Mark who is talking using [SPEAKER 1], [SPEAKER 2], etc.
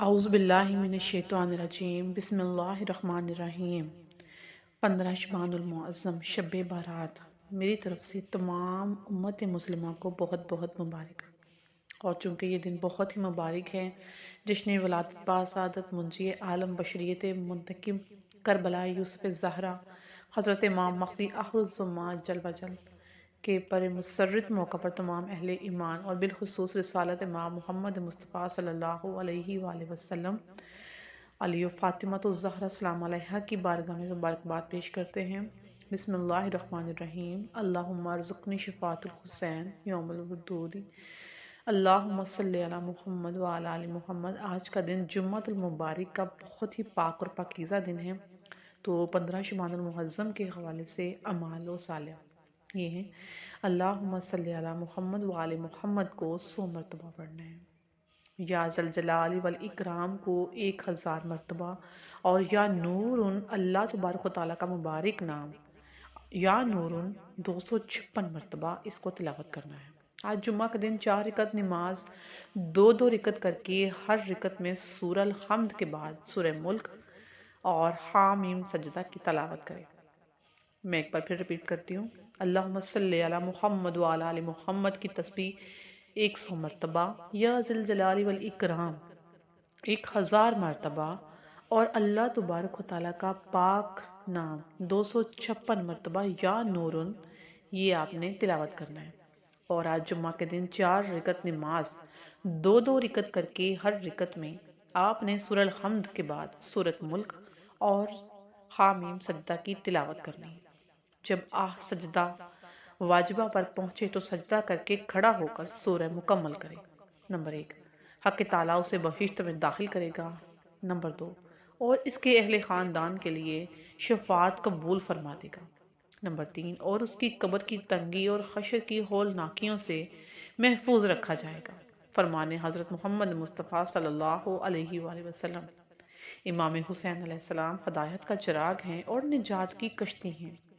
[SPEAKER 1] اعوذ باللہ من الشیطان الرجیم، بسم اللہ الرحمن الرحیم۔ پندرہ شبان المعظم، شب بارات۔ میری طرف سے تمام امت مسلمہ کو بہت بہت مبارک۔ اور چونکہ یہ دن بہت ہی مبارک ہے جس نے ولادت باسعادت منجی عالم بشریت منتقم کربلا یوسف زہرہ حضرت امام مخدی آخر الزمان جل و کے پر مسرت موقع پر تمام اہل ایمان اور بالخصوص رسالت امام محمد مصطفیٰ صلی اللہ علیہ وآلہ وسلم، علی و فاطمۃ الزہر السلام علیہ کی بارگاہ میں مبارکباد پیش کرتے ہیں۔ بسم اللہ الرحمن الرحیم۔ اللہم ارزقنی شفاعت الحسین یوم الودود۔ اللہم صلی علی محمد وعلی آل محمد۔ آج کا دن جمعہ المبارک کا بہت ہی پاک اور پاکیزہ دن ہے۔ تو پندرہ شمان المحظم کے حوالے سے عمال و صالح۔ یہ ہیں۔ اللہم صلی علی محمد وآل محمد کو سو مرتبہ پڑھنا ہے۔ یا زلجلال والاکرام کو ایک ہزار مرتبہ اور یا نور اللہ تبارک و تعالیٰ کا مبارک نام۔ یا نور دو سو چھپن مرتبہ اس کو تلاوت کرنا ہے۔ آج جمعہ کا دن چار رکت نماز، دو دو رکت کر کے ہر رکت میں سورہ الحمد کے بعد سورہ ملک اور حامیم سجدہ کی تلاوت کرے میں ایک بار پھر ریپیٹ کرتی ہوں. اللہم صلی علی محمد وعلا علی محمد کی تسبیح ایک سو مرتبہ. یا زلجلال والاکرام، ایک ہزار مرتبہ. اور اللہ تبارک و تعالیٰ کا پاک نام دو سو چھپن مرتبہ یا نورن، یہ آپ نے تلاوت کرنا ہے. اور آج جمعہ کے دن چار رکت نماز، دو دو رکت کر کے ہر رکت میں آپ نے سورہ الحمد کے بعد سورت ملک اور حامیم سجدہ کی تلاوت کرنی ہے. جب آہ سجدہ واجبہ پر پہنچے تو سجدہ کر کے کھڑا ہو کر سورہ مکمل کرے۔ نمبر ایک، حق تعالیٰ اسے بہشت میں داخل کرے گا۔ نمبر دو، اور اس کے اہل خاندان کے لیے شفاعت قبول فرما دے گا۔ نمبر تین، اور اس کی قبر کی تنگی اور خشر کی ہول ناکیوں سے محفوظ رکھا جائے گا۔ فرمان حضرت محمد مصطفیٰ صلی اللہ علیہ وآلہ وسلم، امام حسین علیہ السلام ہدایت کا چراغ ہیں اور نجات کی کشتی ہیں۔